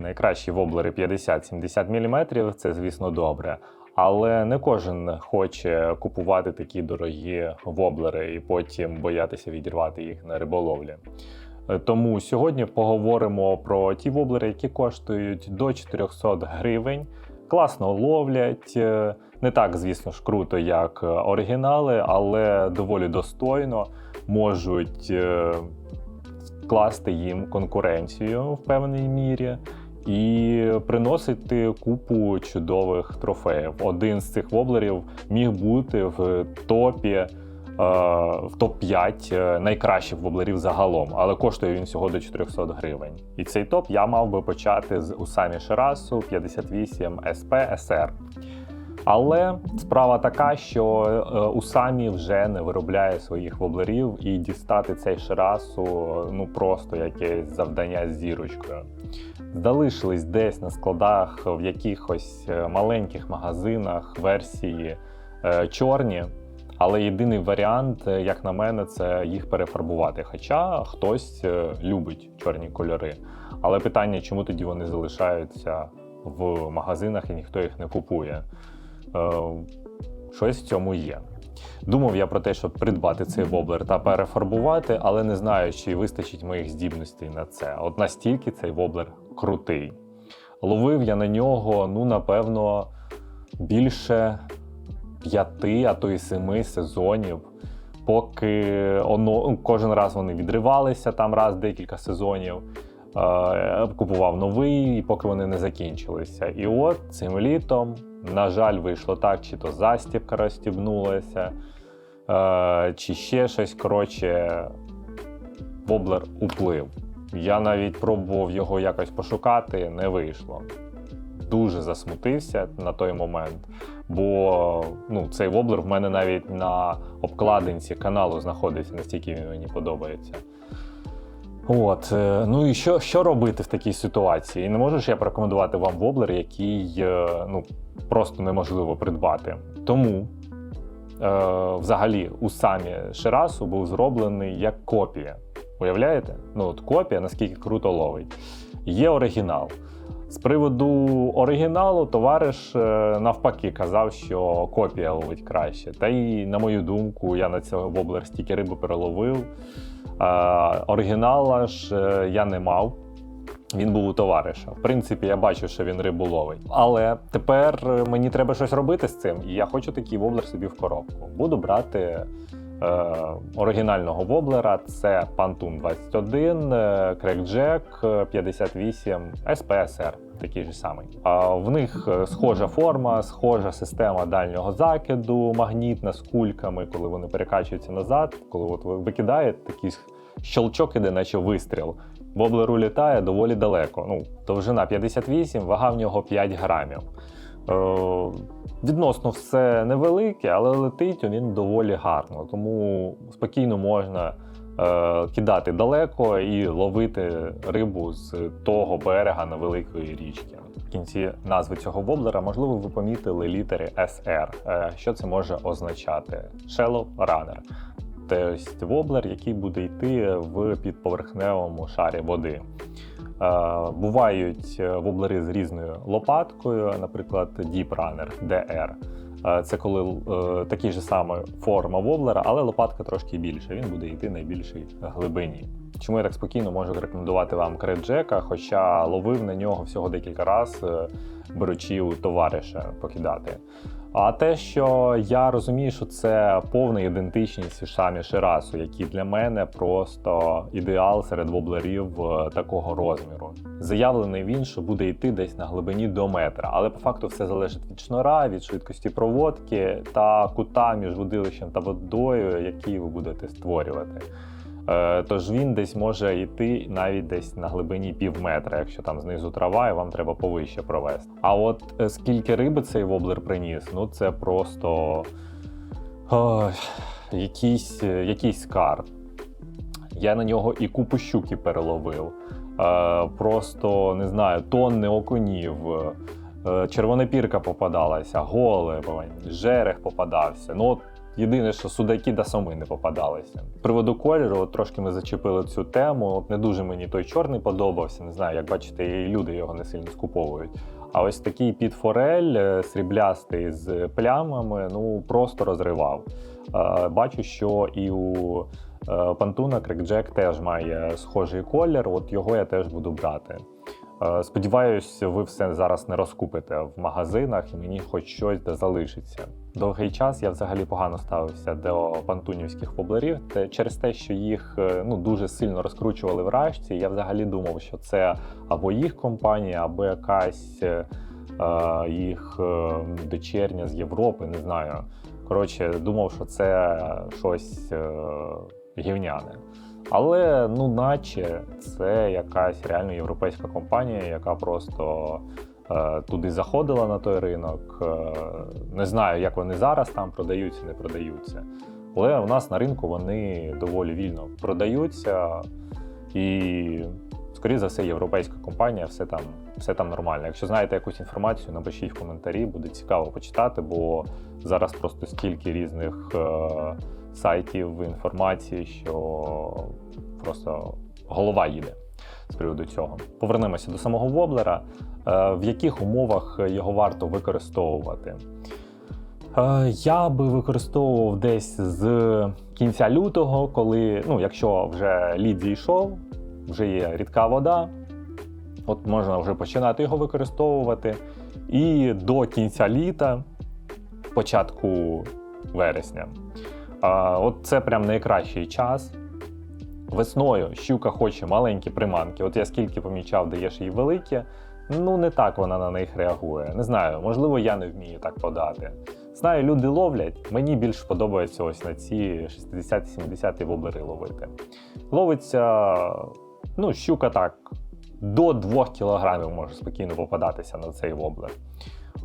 Найкращі воблери 50-70 мм це, звісно, добре. Але не кожен хоче купувати такі дорогі воблери і потім боятися відірвати їх на риболовлі. Тому сьогодні поговоримо про ті воблери, які коштують до 400 гривень, класно ловлять. Не так, звісно ж, круто, як оригінали, але доволі достойно можуть е, скласти їм конкуренцію в певній мірі і приносити купу чудових трофеїв. Один з цих воблерів міг бути в топі. е, В топ-5 найкращих воблерів загалом, але коштує він всього до 400 гривень. І цей топ я мав би почати з Усамі Ширасу 58 SP SR. Але справа така, що е, Усамі вже не виробляє своїх воблерів, і дістати цей Ширасу ну просто якесь завдання з зірочкою. Залишились десь на складах в якихось е, маленьких магазинах версії е, чорні. Але єдиний варіант, як на мене, це їх перефарбувати. Хоча хтось любить чорні кольори. Але питання, чому тоді вони залишаються в магазинах і ніхто їх не купує. Е, Щось в цьому є. Думав я про те, щоб придбати цей воблер та перефарбувати, але не знаю, чи вистачить моїх здібностей на це. От настільки цей воблер крутий. Ловив я на нього, ну, напевно, більше п'яти, а то й семи сезонів. Поки оно, кожен раз вони відривалися там раз декілька сезонів. Е, Купував новий, і поки вони не закінчилися. І от цим літом, на жаль, вийшло так, чи то застібка розстібнулася, е, чи ще щось. Коротше, воблер уплив. Я навіть пробував його якось пошукати, не вийшло. Дуже засмутився на той момент, бо ну, цей воблер в мене навіть на обкладинці каналу знаходиться, настільки він мені подобається. От, е, ну і що, що робити в такій ситуації? Не можу ж я порекомендувати вам воблер, який е, ну, просто неможливо придбати. Тому е, взагалі у самі Ширасу був зроблений як копія. Уявляєте? Ну, от копія, наскільки круто ловить. Є оригінал. З приводу оригіналу, товариш е, навпаки казав, що копія ловить краще. Та й, на мою думку, я на цього воблер стільки риби переловив. Е, оригінала ж е, я не мав. Він був у товариша. В принципі, я бачив, що він рибу ловить. Але тепер мені треба щось робити з цим, і я хочу такий воблер собі в коробку. Буду брати оригінального воблера. Це Pantun 21, е, Crackjack е, 58, SPSR. Такий же самий. А в них е, схожа форма, схожа система дальнього закиду, магнітна з кульками, коли вони перекачуються назад. Коли от ви викидаєте, такий щелчок іде, наче вистріл. Воблер улітає доволі далеко. Ну, довжина 58, вага в нього 5 грамів. Е, відносно все невелике, але летить він доволі гарно, тому спокійно можна е, кидати далеко і ловити рибу з того берега на великої річки. В кінці назви цього воблера, можливо, ви помітили літери SR. Е, що це може означати? Shallow Runner. Тобто воблер, який буде йти в підповерхневому шарі води. Е, Бувають е, воблери з різною лопаткою, наприклад, Deep Runner DR. Е, Це коли такі же саме форма воблера, але лопатка трошки більша. Він буде йти найбільшій глибині. Чому я так спокійно можу рекомендувати вам креджека, хоча ловив на нього всього декілька разів, беручи у товариша покидати. А те, що я розумію, що це повна ідентичність самі Ширасу, які для мене просто ідеал серед воблерів е, такого розміру. Заявлений він, що буде йти десь на глибині до метра, але по факту все залежить від шнура, від швидкості проводки та кута між водилищем та водою, який ви будете створювати. Е, Тож він десь може йти навіть десь на глибині пів метра, якщо там знизу трава, і вам треба повище провести. А от е, скільки риби цей воблер приніс, ну це просто якийсь, е, якийсь скарб. Я на нього і купу щуки переловив. Просто не знаю, тонни окунів. е, Червонопірка попадалася, голеб, жерех попадався. Ну, от Єдине, що судаки та соми не попадалися. З приводу кольору, от трошки ми зачепили цю тему. От не дуже мені той чорний подобався. Не знаю, як бачите, і люди його не сильно скуповують. А ось такий підфорель е, сріблястий з плямами, ну просто розривав. Е, Бачу, що і у е, Пантуна Крекджек теж має схожий колір. От його я теж буду брати. Сподіваюсь, ви все зараз не розкупите в магазинах і мені хоч щось де залишиться. Довгий час я взагалі погано ставився до пантунівських воблерів те- через те, що їх е, ну дуже сильно розкручували в рашці. Я взагалі думав, що це або їх компанія, або якась е, е, їх е, дочерня з Європи, не знаю. Коротше, думав, що це щось е, гівняне. Але ну, наче це якась реально європейська компанія, яка просто туди заходила на той ринок. Е, не знаю, як вони зараз там продаються, не продаються. Але у нас на ринку вони доволі вільно продаються, і, скоріше за все, європейська компанія, все там, все там нормально. Якщо знаєте якусь інформацію, напишіть в коментарі, буде цікаво почитати, бо зараз просто стільки різних е, сайтів інформації, що просто голова їде з приводу цього. Повернемося до самого воблера. Е, В яких умовах його варто використовувати? Е, Я би використовував десь з кінця лютого, коли, ну, якщо вже лід зійшов, вже є рідка вода, от можна вже починати його використовувати. І до кінця літа, початку вересня. От це прям найкращий час. Весною щука хоче маленькі приманки. От я скільки помічав, даєш їй великі, ну не так вона на них реагує. Не знаю, можливо, я не вмію так подати. Знаю, люди ловлять. Мені більш подобається ось на ці 60-70 воблери ловити. Ловиться, ну, щука так, до 2 кілограмів може спокійно попадатися на цей воблер.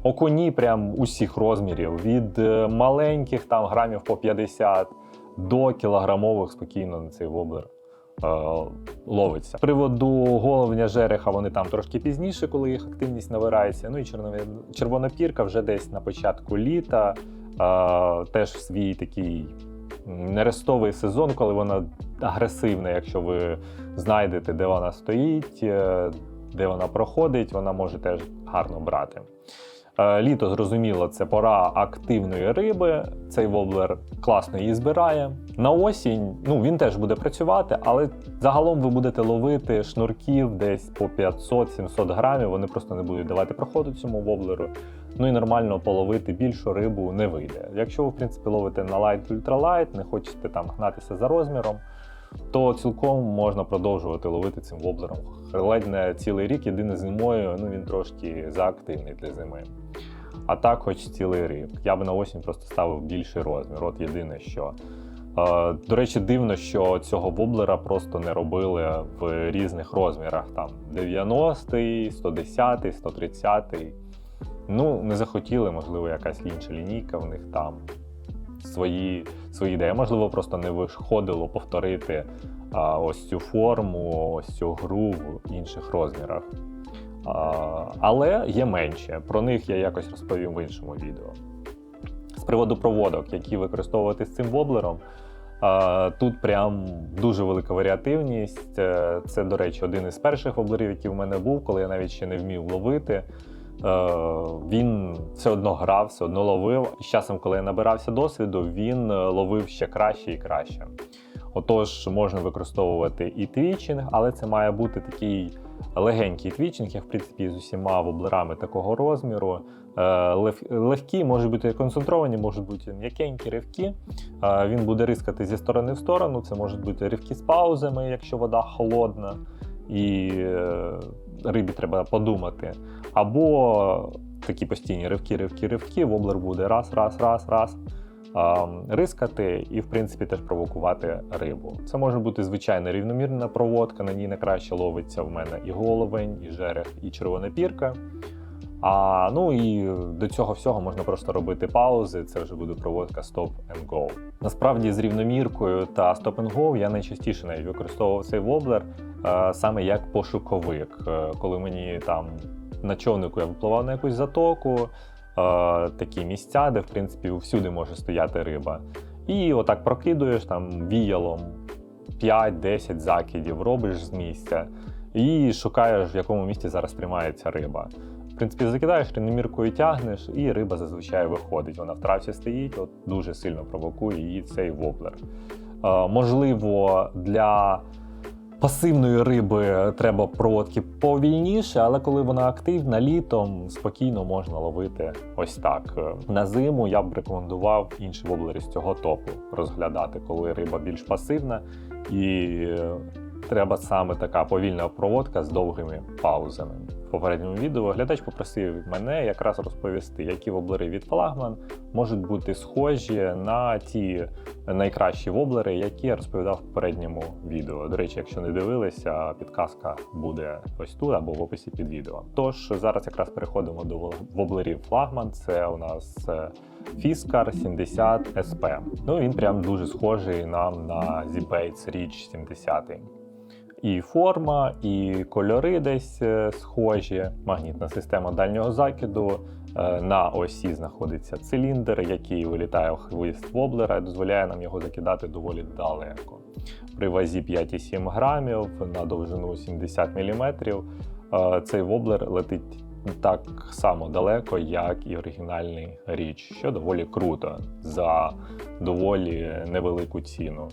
Окуні прям усіх розмірів, від е, маленьких там грамів по 50 до кілограмових спокійно на цей воблер ловиться. З приводу головня жереха вони там трошки пізніше, коли їх активність набирається. Ну і червоно- червонопірка вже десь на початку літа. Е, теж в свій такий нерестовий сезон, коли вона агресивна, якщо ви знайдете, де вона стоїть, е, де вона проходить, вона може теж гарно брати. Е, Літо, зрозуміло, це пора активної риби. Цей воблер класно її збирає. На осінь ну, він теж буде працювати, але загалом ви будете ловити шнурків десь по 500-700 грамів. Вони просто не будуть давати проходу цьому воблеру. Ну і нормально половити більшу рибу не вийде. Якщо ви, в принципі, ловите на лайт ультралайт, не хочете там гнатися за розміром, то цілком можна продовжувати ловити цим воблером. Ледь не цілий рік, єдине зимою, ну він трошки заактивний для зими. А так, хоч цілий рік. Я би на осінь просто ставив більший розмір. От єдине що. Е, До речі, дивно, що цього воблера просто не робили в різних розмірах. Там 90-й, 110-й, 130-й. Ну, не захотіли, можливо, якась інша лінійка в них там свої, свої ідеї. Можливо, просто не виходило повторити а, ось цю форму, ось цю гру в інших розмірах. А, але є менше. Про них я якось розповім в іншому відео. З приводу проводок, які використовувати з цим воблером. Тут прям дуже велика варіативність. Е, Це, до речі, один із перших воблерів, який в мене був, коли я навіть ще не вмів ловити. Е, Він все одно грав, все одно ловив. І з часом, коли я набирався досвіду, він е, ловив ще краще і краще. Отож, можна використовувати і твічинг, але це має бути такий легенький твічинг, як в принципі з усіма воблерами такого розміру. Е, Легкі, можуть бути концентровані, можуть бути м'якенькі ривки. Він буде рискати зі сторони в сторону. Це можуть бути ривки з паузами, якщо вода холодна, і рибі треба подумати. Або такі постійні ривки, ривки, ривки. Воблер буде раз, раз, раз, раз. Рискати і, в принципі, теж провокувати рибу. Це може бути звичайна рівномірна проводка, на ній найкраще ловиться в мене і головень, і жерех, і червона пірка. А ну і до цього всього можна просто робити паузи. Це вже буде проводка Stop and Go. Насправді з рівноміркою та Stop and Go я найчастіше навіть використовував цей воблер саме як пошуковик. Е, коли мені там на човнику я випливав на якусь затоку, такі місця, де в принципі всюди може стояти риба. І отак прокидуєш там віялом 5-10 закидів, робиш з місця і шукаєш, в якому місці зараз тримається риба. В принципі, закидаєш рівноміркою тягнеш, і риба зазвичай виходить. Вона в травці стоїть, от дуже сильно провокує її цей воблер. Можливо, для пасивної риби треба проводки повільніше, але коли вона активна, літом спокійно можна ловити ось так. На зиму я б рекомендував інші воблери з цього топу розглядати, коли риба більш пасивна і треба саме така повільна проводка з довгими паузами. В попередньому відео глядач попросив мене якраз розповісти, які воблери від флагман можуть бути схожі на ті найкращі воблери, які я розповідав в попередньому відео. До речі, якщо не дивилися, підказка буде ось тут або в описі під відео. Тож зараз якраз переходимо до воблерів флагман. Це у нас е, Fiskar 70 SP. Ну він прям дуже схожий нам на Z-Baits Reach 70. І форма, і кольори десь е, схожі. Магнітна система дальнього закиду. Е, На осі знаходиться циліндр, який вилітає в хвист воблера і дозволяє нам його закидати доволі далеко. При вазі 5,7 грамів на довжину 70 мм е, цей воблер летить так само далеко, як і оригінальний річ, що доволі круто за доволі невелику ціну.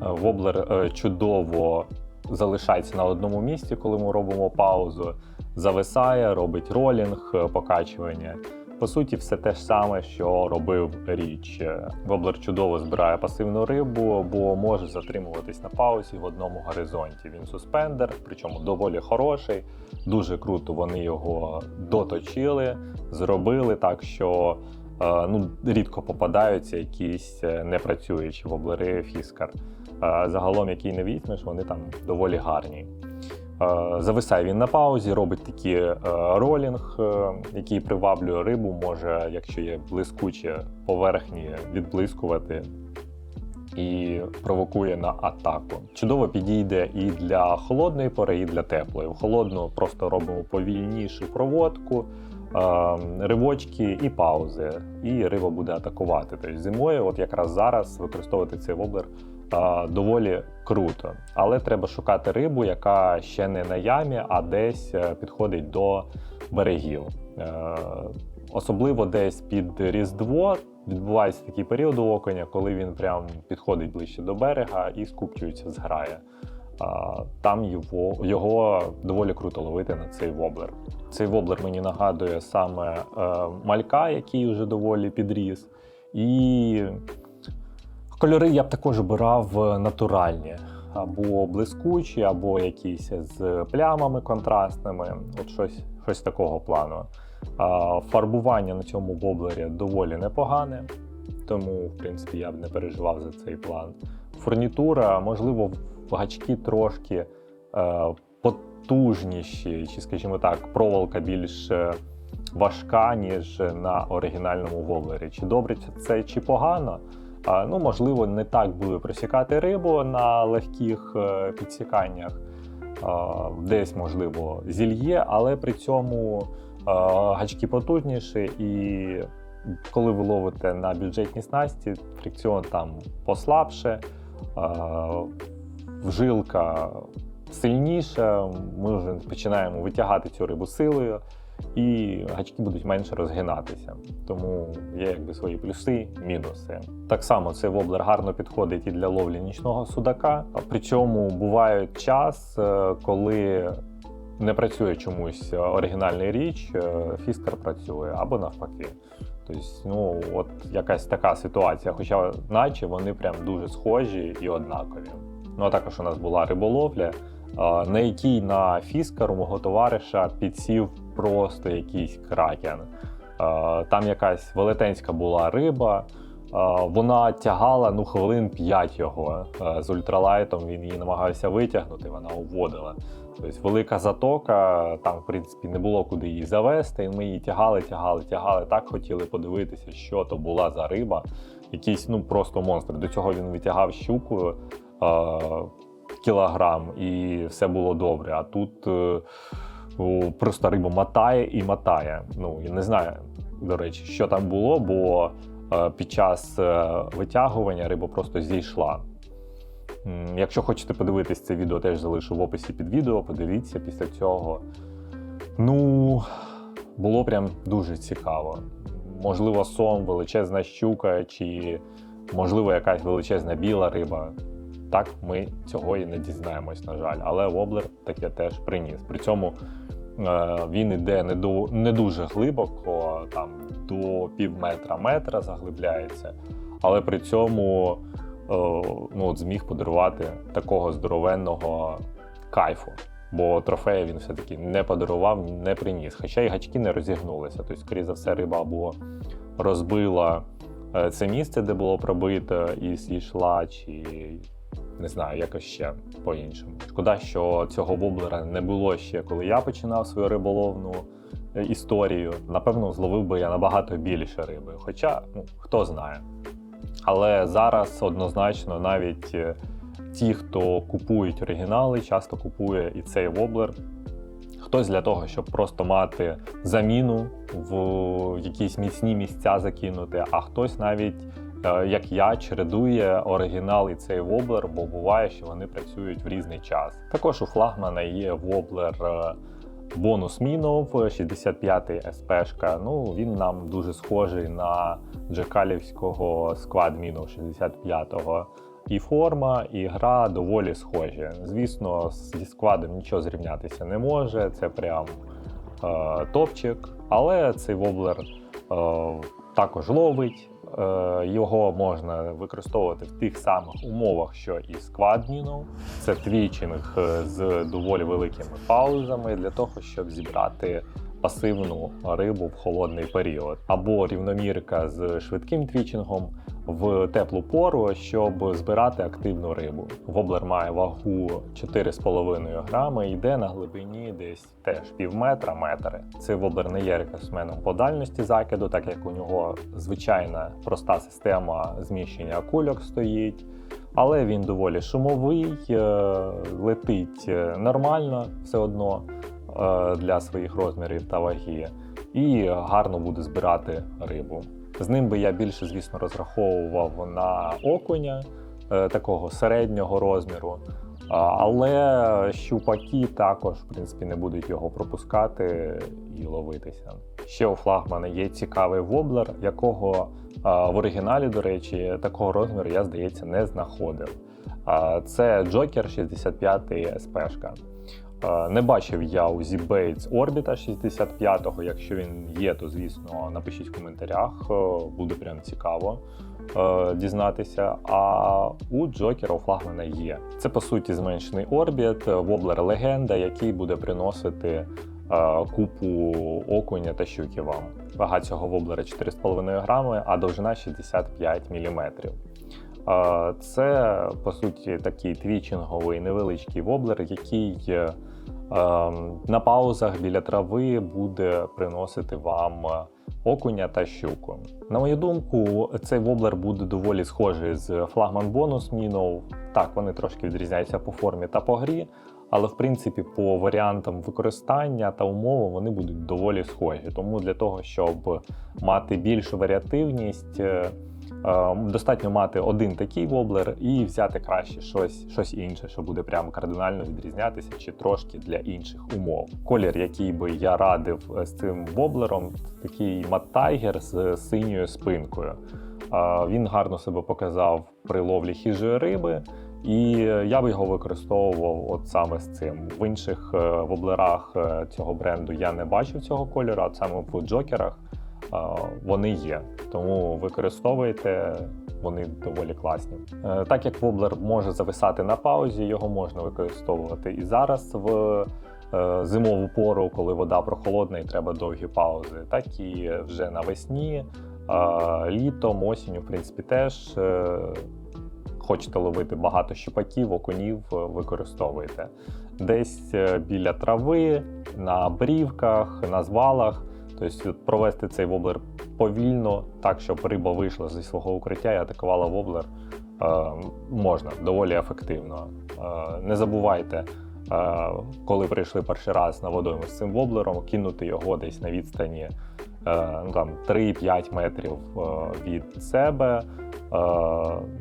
Воблер чудово залишається на одному місці, коли ми робимо паузу, зависає, робить ролінг, покачування. По суті, все те ж саме, що робив річ. Воблер чудово збирає пасивну рибу, бо може затримуватись на паузі в одному горизонті. Він суспендер, причому доволі хороший. Дуже круто вони його доточили, зробили так, що е, ну, рідко попадаються якісь е, непрацюючі воблери Фіскар. Е, Загалом, який не візьмеш, вони там доволі гарні. Е, Зависає він на паузі, робить такий е, ролінг, який приваблює рибу, може, якщо є блискучі поверхні, відблискувати і провокує на атаку. Чудово підійде і для холодної пори, і для теплої. В холодну просто робимо повільнішу проводку, ривочки і паузи, і риба буде атакувати. Тобто зимою, от якраз зараз використовувати цей воблер доволі круто. Але треба шукати рибу, яка ще не на ямі, а десь е, підходить до берегів. Е, Особливо десь під Різдво відбувається такий період у окуня, коли він прям підходить ближче до берега і скупчується зграє. А, Там його, його доволі круто ловити на цей воблер. Цей воблер мені нагадує саме е, малька, який вже доволі підріс. І Кольори я б також обирав е, натуральні, або блискучі, або якісь з плямами контрастними, от щось, щось такого плану. Фарбування на цьому воблері доволі непогане, тому, в принципі, я б не переживав за цей план. Фурнітура, можливо, гачки трошки е, потужніші, чи, скажімо так, проволока більш е, важка, ніж на оригінальному воблері. Чи добре це, чи погано? Ну, можливо, не так буде просікати рибу на легких е, підсіканнях. Десь, можливо, зільє, але при цьому гачки потужніші, і коли ви ловите на бюджетній снасті, фрикціон там послабше, вжилка сильніша, ми вже починаємо витягати цю рибу силою і гачки будуть менше розгинатися. Тому є якби свої плюси, мінуси. Так само цей воблер гарно підходить і для ловлі нічного судака. Причому буває час, е, коли не працює чомусь оригінальний річ, е, фіскар працює або навпаки. Тобто, ну от якась така ситуація, хоча наче вони прям дуже схожі і однакові. Ну а також у нас була риболовля, е, на якій на фіскар мого товариша підсів просто якийсь кракен. Е, Там якась велетенська була риба. е, Вона тягала ну хвилин 5 його Е, з ультралайтом. Він її намагався витягнути, вона уводила. Тобто велика затока, там, в принципі, не було куди її завести. І ми її тягали, тягали, тягали. Так хотіли подивитися, що то була за риба. Якийсь ну просто монстр. До цього він витягав щуку кілограм, і все було добре. А тут. Просто риба мотає і мотає. Ну, я не знаю. до речі, що там було, бо е, під час е, витягування риба просто зійшла. Якщо хочете подивитись це відео, теж залишу в описі під відео. Подивіться після цього. Ну, було прям дуже цікаво. Можливо, сом, величезна щука, чи, можливо, якась величезна біла риба. Так, ми цього і не дізнаємось, на жаль. Але воблер таке теж приніс. При цьому е, він іде не, до, не дуже глибоко, там до пів метра метра заглибляється, але при цьому е, ну, от зміг подарувати такого здоровенного кайфу. Бо трофея він все-таки не подарував, не приніс. Хоча і гачки не розігнулися. Тобто, скоріше за все, риба або розбила е, це місце, де було пробито, і зійшла, чи не знаю, якось ще по-іншому. Шкода, що цього воблера не було ще, коли я починав свою риболовну е, історію. Напевно, зловив би я набагато більше риби. Хоча, ну, хто знає. Але зараз однозначно навіть е, ті, хто купують оригінали, часто купує і цей воблер. Хтось для того, щоб просто мати заміну в якісь міцні місця закинути, а хтось навіть, як я, чередує оригінал і цей воблер, бо буває, що вони працюють в різний час. Також у флагмана є воблер е, бонус Мінов 65-й СПшка. Ну, він нам дуже схожий на Джекалівського склад Мінов 65-го. І форма, і гра доволі схожі. Звісно, зі складом нічого зрівнятися не може. Це прям е, топчик. Але цей воблер е, також ловить. Е, його можна використовувати в тих самих умовах, що і склад. Це твічинг е, з доволі великими паузами для того, щоб зібрати пасивну рибу в холодний період, або рівномірка з швидким твічингом в теплу пору, щоб збирати активну рибу. Воблер має вагу 4,5 грами, йде на глибині десь теж пів метра, метри. Цей воблер не є рекордсменом по дальності закиду, так як у нього звичайна проста система зміщення кульок стоїть. Але він доволі шумовий, е, летить е, нормально все одно е, для своїх розмірів та ваги, і гарно буде збирати рибу. З ним би я більше, звісно, розраховував на окуня е, такого середнього розміру. Але щупаки також, в принципі, не будуть його пропускати і ловитися. Ще у флагмана є цікавий воблер, якого в оригіналі, до речі, такого розміру я, здається, не знаходив. Це Джокер 65 СПшка. Е, Не бачив я у Z-Bates Orbita 65-го. Якщо він є, то звісно напишіть в коментарях. е, Буде прям цікаво е, дізнатися. А у Джокера у флагмана є. Це по суті зменшений орбіт, воблер легенда, який буде приносити купу окуня та щуки вам. Вага цього воблера 4,5 грами, а довжина 65 мм. Це по суті такий твічинговий невеличкий воблер, який на паузах біля трави буде приносити вам е, окуня та щуку. На мою думку, цей воблер буде доволі схожий з флагман бонус Мінов. Так, вони трошки відрізняються по формі та по грі, але в принципі по варіантам використання та умовам вони будуть доволі схожі. Тому для того, щоб мати більшу варіативність. Е, Достатньо мати один такий воблер і взяти краще щось, щось інше, що буде прямо кардинально відрізнятися чи трошки для інших умов. Колір, який би я радив е, з цим воблером, такий маттайгер з синьою спинкою. Е, Він гарно себе показав при ловлі хижої риби. І я би його використовував от саме з цим. В інших воблерах цього бренду я не бачив цього кольору, а саме в джокерах вони є. Тому використовуйте, вони доволі класні. Е, Так як воблер може зависати на паузі, його можна використовувати і зараз в е, зимову пору, коли вода прохолодна і треба довгі паузи, так і вже навесні, е, літом, осінню, в принципі, теж. Хочете ловити багато щупаків, окунів, е, використовуйте. Десь біля трави, на брівках, на звалах. Тобто провести цей воблер повільно, так, щоб риба вийшла зі свого укриття і атакувала воблер е, можна доволі ефективно. Е, не забувайте, е, коли прийшли перший раз на водойму з цим воблером, кинути його десь на відстані ну, там 3-5 метрів від себе.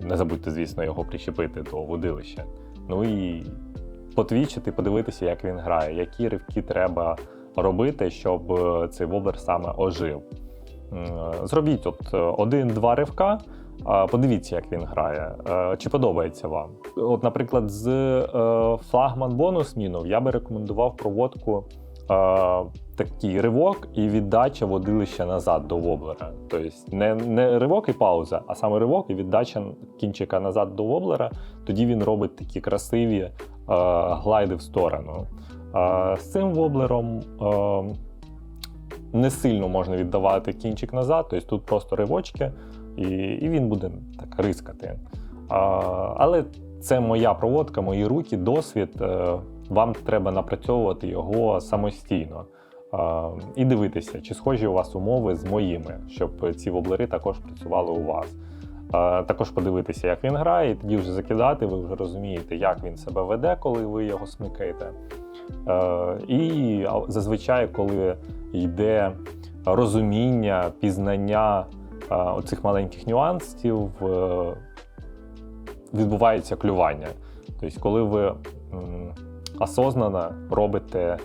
Не забудьте, звісно, його прищепити до водилища. Ну і потвічити, подивитися, як він грає, які ривки треба робити, щоб е, цей воблер саме ожив. Зробіть от е, один-два ривка, подивіться, як він грає, е, чи подобається вам. От, наприклад, з е, флагман бонус мінов я би рекомендував проводку. е, Такий ривок і віддача водилища назад до воблера. Тобто не, не ривок і пауза, а саме ривок і віддача кінчика назад до воблера. Тоді він робить такі красиві е, глайди в сторону. З цим воблером не сильно можна віддавати кінчик назад, тобто тут просто ривочки, і, і він буде так рискати. Але це моя проводка, мої руки, досвід. е, Вам треба напрацьовувати його самостійно. І дивитися, чи схожі у вас умови з моїми, щоб ці воблери також працювали у вас. Також подивитися, як він грає, і тоді вже закидати, ви вже розумієте, як він себе веде, коли ви його смикаєте. Е, І зазвичай, коли йде розуміння, пізнання е, оцих маленьких нюансів, е, відбувається клювання. Тобто, коли ви осознано робите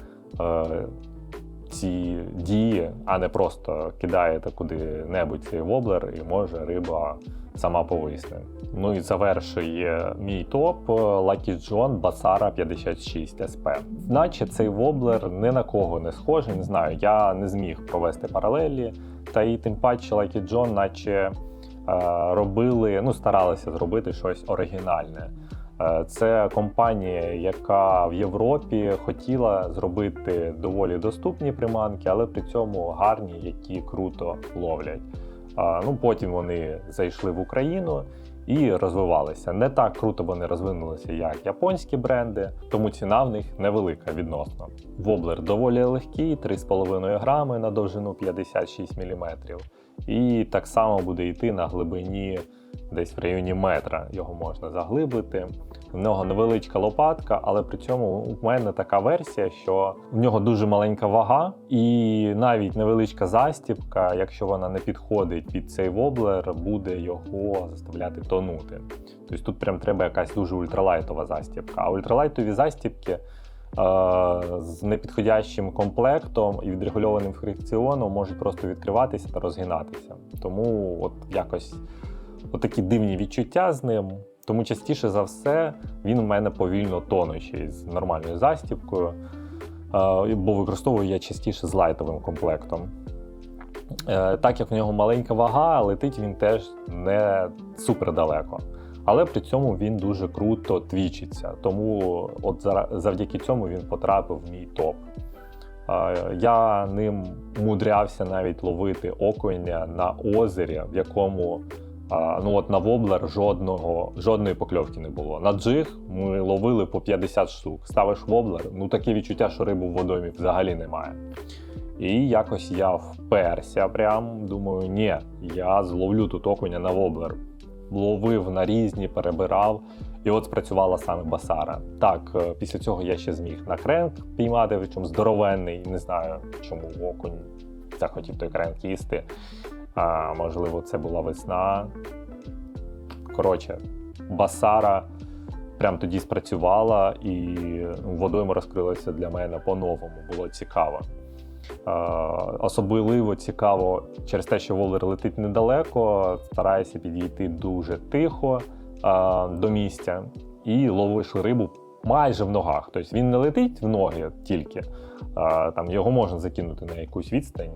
ці дії, а не просто кидаєте куди-небудь цей воблер, і може риба сама повисне. Ну і завершує мій топ е, Lucky John Basara 56 SP. Наче цей воблер ні на кого не схожий, не знаю. Я не зміг провести паралелі, та і тим паче Lucky John, наче е, робили, ну старалися зробити щось оригінальне. Е, Це компанія, яка в Європі хотіла зробити доволі доступні приманки, але при цьому гарні, які круто ловлять. Ну потім вони зайшли в Україну і розвивалися. Не так круто вони розвинулися, як японські бренди, тому ціна в них невелика відносно. Воблер доволі легкий, 3,5 грами на довжину 56 мм. І так само буде йти на глибині десь в районі метра. Його можна заглибити. В нього невеличка лопатка, але при цьому у мене така версія, що в нього дуже маленька вага, і навіть невеличка застібка, якщо вона не підходить під цей воблер, буде його заставляти тонути. Тобто тут прям треба якась дуже ультралайтова застібка. А ультралайтові застібки. Е, З непідходящим комплектом і відрегульованим фрикціоном можуть просто відкриватися та розгинатися. Тому от якось отакі дивні відчуття з ним. Тому частіше за все він у мене повільно тонучий з нормальною застібкою, е, бо використовую я частіше з лайтовим комплектом. Е, Так як в нього маленька вага, летить він теж не супер далеко. Але при цьому він дуже круто твічиться. Тому от завдяки цьому він потрапив в мій топ. Я ним мудрявся навіть ловити окуня на озері, в якому ну от на воблер жодного, жодної покльовки не було. На джиг ми ловили по 50 штук. Ставиш воблер, ну таке відчуття, що риби в водоймі взагалі немає. І якось я вперся, прям думаю, ні, я зловлю тут окуня на воблер. Ловив на різні, перебирав. І от спрацювала саме басара. Так, е, після цього я ще зміг на кренк піймати, причому здоровенний. Не знаю, чому окунь захотів той кренк їсти. А, можливо, це була весна. Коротше, Басара прям тоді спрацювала, і водойма розкрилася для мене по-новому. Було цікаво. А, особливо цікаво через те, що Волер летить недалеко, стараєшся підійти дуже тихо а, до місця і ловиш рибу майже в ногах. Тобто він не летить в ноги тільки, а, там його можна закинути на якусь відстань,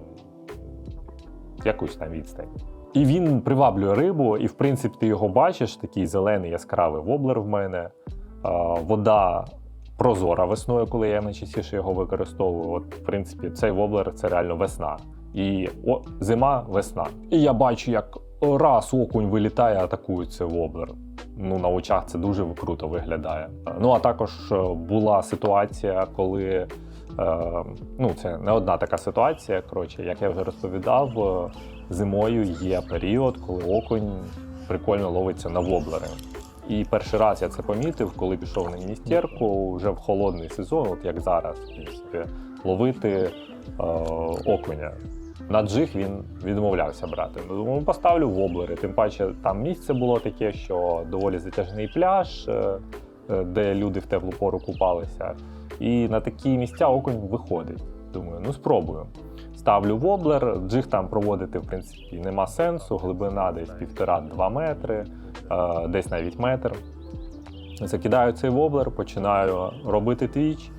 якусь там відстань. І він приваблює рибу, і в принципі ти його бачиш, такий зелений яскравий воблер в мене. Вода прозора весною, коли я найчастіше його використовую. От, в принципі, цей воблер це реально весна. І о, зима, весна. І я бачу, як раз окунь вилітає, атакує цей воблер. Ну, на очах це дуже круто виглядає. Ну а також е, була ситуація, коли е, ну, це не одна така ситуація. Коротше, як я вже розповідав, е, зимою є період, коли окунь прикольно ловиться на воблери. І перший раз я це помітив, коли пішов на міністерку вже в холодний сезон, от як зараз, в принципі, ловити е, окуня. На джиг він відмовлявся брати. Ну, Думаю, поставлю воблери. Тим паче, там місце було таке, що доволі затяжний пляж, е, е, де люди в теплу пору купалися. І на такі місця окунь виходить. Думаю, ну спробую. Ставлю воблер, джиг там проводити, в принципі, нема сенсу. Глибина десь півтора-два метри, е, десь навіть метр. Закидаю цей воблер, починаю робити твіч,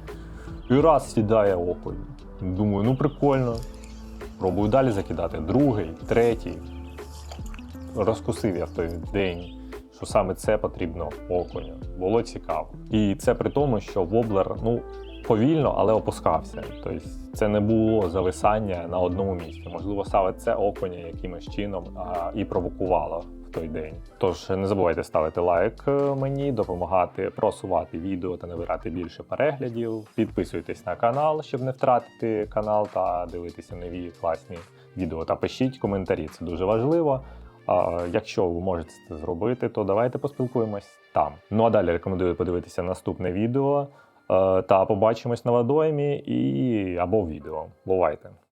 і раз сідає окунь. Думаю, ну прикольно. Пробую далі закидати. Другий, третій. Розкусив я в той день, що саме це потрібно окуню. Було цікаво. І це при тому, що воблер ну, повільно, але опускався. Тобто це не було зависання на одному місці. Можливо, саме це окуня якимось чином а, і провокувало в той день. Тож не забувайте ставити лайк е, мені, допомагати просувати відео та набирати більше переглядів. Підписуйтесь на канал, щоб не втратити канал та дивитися нові класні відео. Та пишіть коментарі, це дуже важливо. А, якщо ви можете це зробити, то давайте поспілкуємось там. Ну а далі рекомендую подивитися наступне відео е, та побачимось на водоймі і або відео. Бувайте!